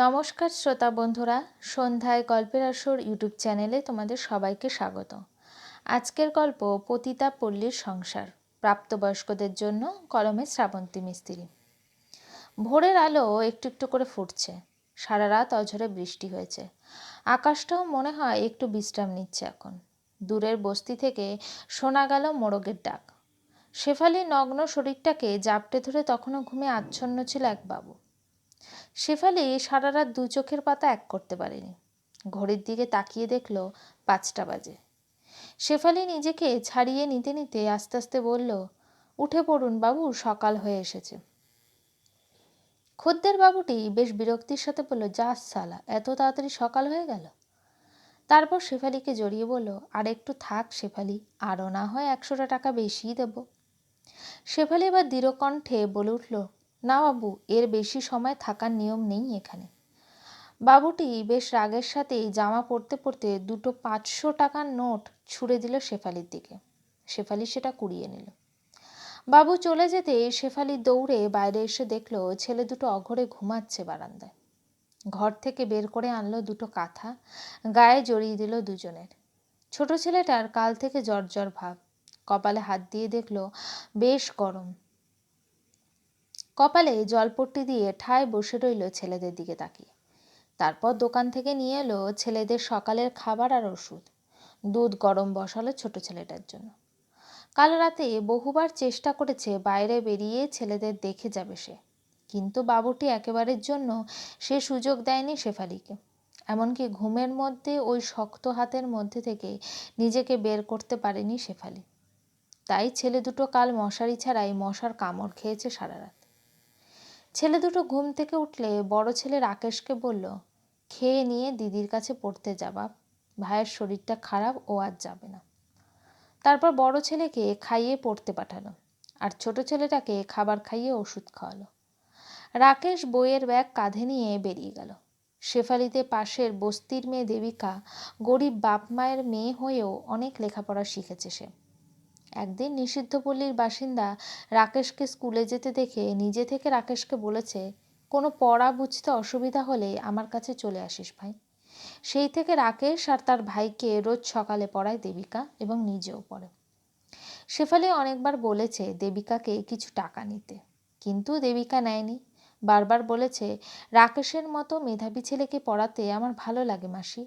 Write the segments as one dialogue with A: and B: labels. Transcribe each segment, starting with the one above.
A: নমস্কার শ্রোতা বন্ধুরা, সন্ধ্যায় গল্পের আসর ইউটিউব চ্যানেলে তোমাদের সবাইকে স্বাগত। আজকের গল্প পতিতা পল্লীর সংসার, প্রাপ্তবয়স্কদের জন্য কলমে শ্রাবন্তী মিস্ত্রি। ভোরের আলো একটু একটু করে ফুটছে, সারা রাত অঝরে বৃষ্টি হয়েছে। আকাশটাও মনে হয় একটু বিশ্রাম নিচ্ছে এখন। দূরের বস্তি থেকে শোনা গেল মোরগের ডাক। শেফালি নগ্ন শরীরটাকে জাপটে ধরে তখনও ঘুমে আচ্ছন্ন ছিল এক বাবু। শেফালি সারা রাত দু চোখের পাতা এক করতে পারেনি। ঘড়ির দিকে তাকিয়ে দেখল পাঁচটা বাজে। শেফালি নিজেকে ছাড়িয়ে নিতে নিতে আস্তে আস্তে বলল, উঠে পড়ুন বাবু, সকাল হয়ে এসেছে। খদ্দের বাবুটি বেশ বিরক্তির সাথে বলল, যা সালা, এত তাড়াতাড়ি সকাল হয়ে গেল? তারপর শেফালিকে জড়িয়ে বলল, আর একটু থাক শেফালি আরও না হয় একশোটা টাকা বেশিই দেব। শেফালি এবার দৃঢ়কণ্ঠে বলে উঠল না বাবু, এর বেশি সময় থাকার নিয়ম নেই এখানে। বাবুটি বেশ রাগের সাথেই জামা পরতে পরতে দুটো পাঁচশো টাকার নোট ছুঁড়ে দিল শেফালির দিকে। শেফালি সেটা কুড়িয়ে নিল। বাবু চলে যেতে শেফালি দৌড়ে বাইরে এসে দেখল ছেলে দুটো অঘরে ঘুমাচ্ছে বারান্দায়। ঘর থেকে বের করে আনলো দুটো কাঁথা, গায়ে জড়িয়ে দিল দুজনের। ছোট ছেলেটার কাল থেকে জ্বর জ্বর ভাব। কপালে হাত দিয়ে দেখল, বেশ গরম। কপালে জলপট্টি দিয়ে ঠায় বসে রইল ছেলেদের দিকে তাকিয়ে। তারপর দোকান থেকে নিয়ে এলো ছেলেদের সকালের খাবার আর ওষুধ। দুধ গরম বসালো ছোট ছেলেটার জন্য। কাল রাতে বহুবার চেষ্টা করেছে বাইরে বেরিয়ে ছেলেদের দেখে যাবে সে। কিন্তু বাবুটি একেবারের জন্য সে সুযোগ দেয়নি শেফালিকে। এমনকি ঘুমের মধ্যে ওই শক্ত হাতের মধ্যে থেকে নিজেকে বের করতে পারেনি শেফালি। তাই ছেলে দুটো কাল মশারি ছাড়াই মশার কামড় খেয়েছে সারা রাত। ছেলে দুটো ঘুম থেকে উঠলে বড় ছেলে রাকেশকে বলল, খেয়ে নিয়ে দিদির কাছে পড়তে যাবা ভাইয়ের শরীরটা খারাপ, ও আর যাবে না। তারপর বড় ছেলেকে খাইয়ে পড়তে পাঠালো আর ছোট ছেলেটাকে খাবার খাইয়ে ওষুধ খাওয়ালো। রাকেশ বইয়ের ব্যাগ কাঁধে নিয়ে বেরিয়ে গেল। শেফালিতে পাশের বস্তির মেয়ে দেবিকা গরিব বাপ মায়ের মেয়ে হয়েও অনেক লেখাপড়া শিখেছে সে। একদিন নিষিদ্ধপল্লীর বাসিন্দা রাকেশকে স্কুলে যেতে দেখে নিজে থেকে রাকেশকে বলেছে, কোনো পড়া বুঝতে অসুবিধা হলে আমার কাছে চলে আসিস ভাই। সেই থেকে রাকেশ আর তার ভাইকে রোজ সকালে পড়ায় দেবিকা এবং নিজেও পড়ে। শেফালি অনেকবার বলেছে দেবিকাকে কিছু টাকা নিতে, কিন্তু দেবিকা নেয়নি। বারবার বলেছে, রাকেশের মতো মেধাবী ছেলেকে পড়াতে আমার ভালো লাগে মাসি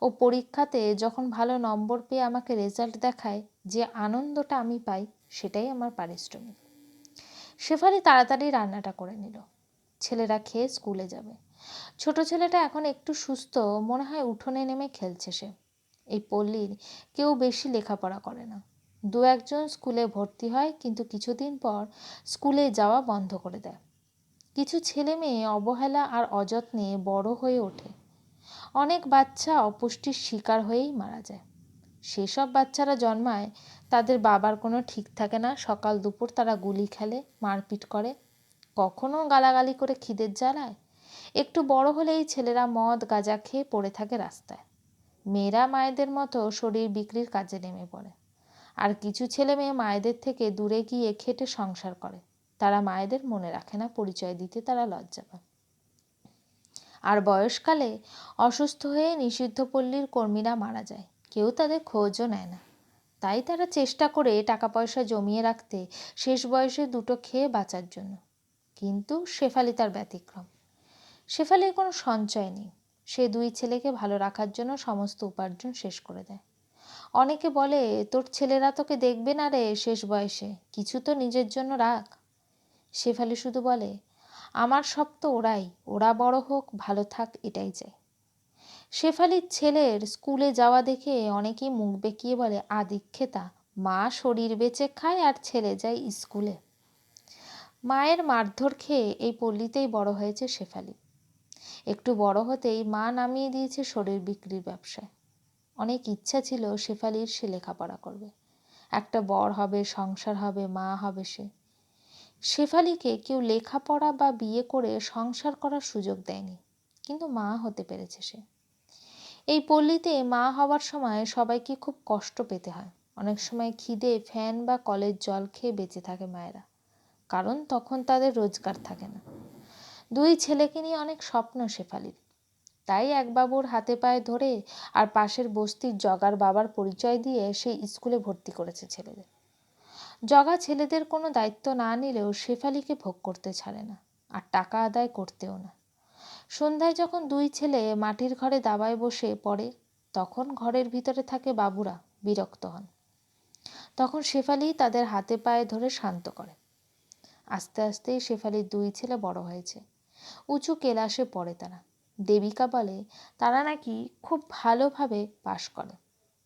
A: ও পরীক্ষাতে যখন ভালো নম্বর পেয়ে আমাকে রেজাল্ট দেখায়, যে আনন্দটা আমি পাই, সেটাই আমার পারিশ্রমিক। শেফালি তাড়াতাড়ি রান্নাটা করে নিল। ছেলেরা খেয়ে স্কুলে যাবে। ছোট ছেলেটা এখন একটু সুস্থ, মনে হয় উঠোনে নেমে খেলছে সে। এই পল্লীর কেউ বেশি লেখাপড়া করে না। দু একজন স্কুলে ভর্তি হয়, কিন্তু কিছুদিন পর স্কুলে যাওয়া বন্ধ করে দেয়। কিছু ছেলে মেয়ে অবহেলা আর অযত্নে বড় হয়ে ওঠে। অনেক বাচ্চা অপুষ্টির শিকার হয়েই মারা যায়। সেসব বাচ্চারা জন্মায়, তাদের বাবার কোনো ঠিক থাকে না। সকাল দুপুর তারা গুলি খেলে, মারপিট করে। কখনো গালাগালি করে খিদের জ্বালায়। একটু বড় হলেই ছেলেরা মদ, গাঁজা খেয়ে পড়ে থাকে রাস্তায়। মেয়েরা মায়েদের মতো শরীর বিক্রির কাজে নেমে পড়ে। আর কিছু ছেলে মেয়ে মায়েদের থেকে দূরে গিয়ে খেটে সংসার করে। তারা মায়েদের মনে রাখে না, পরিচয় দিতে তারা লজ্জা পায়। আর বয়সকালে অসুস্থ হয়ে নিষিদ্ধ পল্লীর কর্মীরা মারা যায়। কেউ তাদের খোঁজও নেয় না। তাই তারা চেষ্টা করে টাকা পয়সা জমিয়ে রাখতে শেষ বয়সে দুটো খেয়ে বাঁচার জন্য। কিন্তু শেফালি তার ব্যতিক্রম। শেফালির কোনো সঞ্চয় নেই। সে দুই ছেলেকে ভালো রাখার জন্য সমস্ত উপার্জন শেষ করে দেয়। অনেকে বলে, তোর ছেলেরা তোকে দেখবে না রে শেষ বয়সে। কিছু তো নিজের জন্য রাখ। শেফালি শুধু বলে আমার সব তো ওরাই, ওরা বড় হোক, ভালো থাক, এটাই চাই। শেফালির ছেলের স্কুলে যাওয়া দেখে অনেকেই মুখ বেঁকিয়ে বলে, আদিক্ষেতা, মা শরীর বেঁচে খায় আর ছেলে যায় স্কুলে। মায়ের মারধর খেয়ে এই পল্লীতেই বড় হয়েছে শেফালি। একটু বড় হতেই মা নামিয়ে দিয়েছে শরীর বিক্রির ব্যবসায়। অনেক ইচ্ছা ছিল শেফালির সে লেখাপড়া করবে। একটা বর হবে, সংসার হবে, মা হবে সে। শেফালিকে কেউ লেখাপড়া বা বিয়ে করে সংসার করার সুযোগ দেয়নি, কিন্তু মা হতে পেরেছে সে। এই পল্লীতে মা হওয়ার সময় সবাইকে খুব কষ্ট পেতে হয়। অনেক সময় খিদে, ফ্যান বা কলের জল খেয়ে বেঁচে থাকে মায়েরা, কারণ তখন তাদের রোজগার থাকে না। দুই ছেলেকে নিয়ে অনেক স্বপ্ন শেফালির। তাই এক বাবুর হাতে পায়ে ধরে আর পাশের বস্তির জগার বাবার পরিচয় দিয়ে সেই স্কুলে ভর্তি করেছে ছেলেদের। জগা ছেলেদের কোনো দায়িত্ব না নিলেও শেফালিকে ভোগ করতে ছাড়ে না, আর টাকা আদায় করতেও না। সন্ধ্যায় যখন দুই ছেলে মাটির ঘরে দাবায় বসে পড়ে, তখন ঘরের ভিতরে থাকে বাবুরা বিরক্ত হন। তখন শেফালি তাদের হাতে পায়ে ধরে শান্ত করে। আস্তে আস্তেই শেফালির দুই ছেলে বড় হয়েছে। উঁচু কেলাসে পড়ে তারা। দেবিকা বলে, তারা নাকি খুব ভালোভাবে পাশ করে।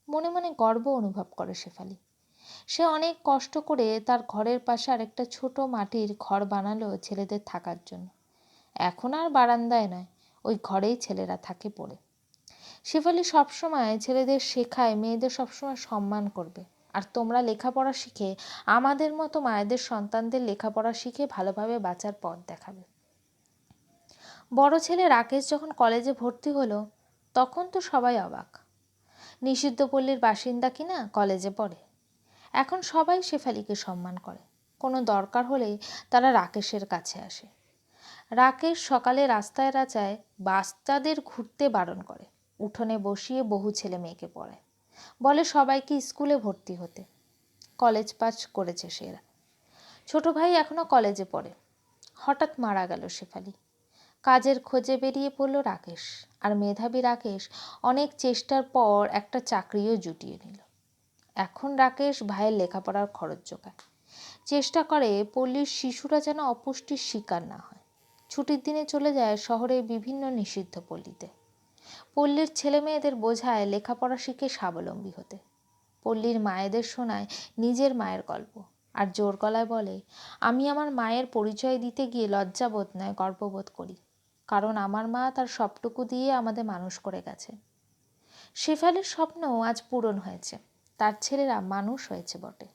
A: মনে মনে গর্ব অনুভব করে শেফালি। সে অনেক কষ্ট করে তার ঘরের পাশে আরেকটা ছোট মাটির ঘর বানালো ছেলেদের থাকার জন্য। এখন আর বারান্দায় নয়, ওই ঘরেই ছেলেরা থাকে পড়ে। শেফালি সবসময় ছেলেদের শেখায়, মেয়েদের সবসময় সম্মান করবে। আর তোমরা লেখাপড়া শিখে, আমাদের মতো মায়েদের সন্তানদের লেখাপড়া শিখে ভালোভাবে বাঁচার পথ দেখাবে। বড় ছেলে রাকেশ যখন কলেজে ভর্তি হলো, তখন তো সবাই অবাক। নিষিদ্ধ পল্লীর বাসিন্দা কিনা কলেজে পড়ে। এখন সবাই শেফালিকে সম্মান করে। কোনো দরকার হলেই তারা রাকেশের কাছে আসে। রাকেশ সকালে রাস্তায় রাচায় বাচ্চাদের ঘুরতে বারণ করে। উঠোনে বসিয়ে বহু ছেলে মেয়েকে পড়ায় বলে সবাইকে স্কুলে ভর্তি হতে। কলেজ পাস করেছে সেরা। ছোট ভাই এখনও কলেজে পড়ে। হঠাৎ মারা গেল শেফালি। কাজের খোঁজে বেরিয়ে পড়ল রাকেশ। আর মেধাবী রাকেশ অনেক চেষ্টার পর একটা চাকরিও জুটিয়ে নিল। এখন রাকেশ ভাইয়ের লেখাপড়ার খরচ জোগায়। চেষ্টা করে পল্লীর শিশুরা যেন অপুষ্টির শিকার না হয়। ছুটির দিনে চলে যায় শহরের বিভিন্ন নিষিদ্ধ পল্লীতে। পল্লীর ছেলে মেয়েদের বোঝায় লেখাপড়া শিখে স্বাবলম্বী হতে। পল্লীর মায়েদের শোনায় নিজের মায়ের গল্প আর জোর গলায় বলে, আমি আমার মায়ের পরিচয় দিতে গিয়ে লজ্জাবোধ নয়, গর্ববোধ করি। কারণ আমার মা তার সবটুকু দিয়ে আমাদের মানুষ করে গেছে। শেফালির স্বপ্ন আজ পূরণ হয়েছে। তার ছেলেরা মানুষ হয়েছে বটে।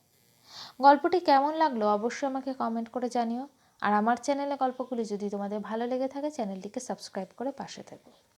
A: গল্পটি কেমন লাগল অবশ্যই আমাকে কমেন্ট করে জানিও। আর আমার চ্যানেলে গল্পগুলি যদি তোমাদের ভালো লেগে থাকে চ্যানেলটিকে সাবস্ক্রাইব করে পাশে থেকো।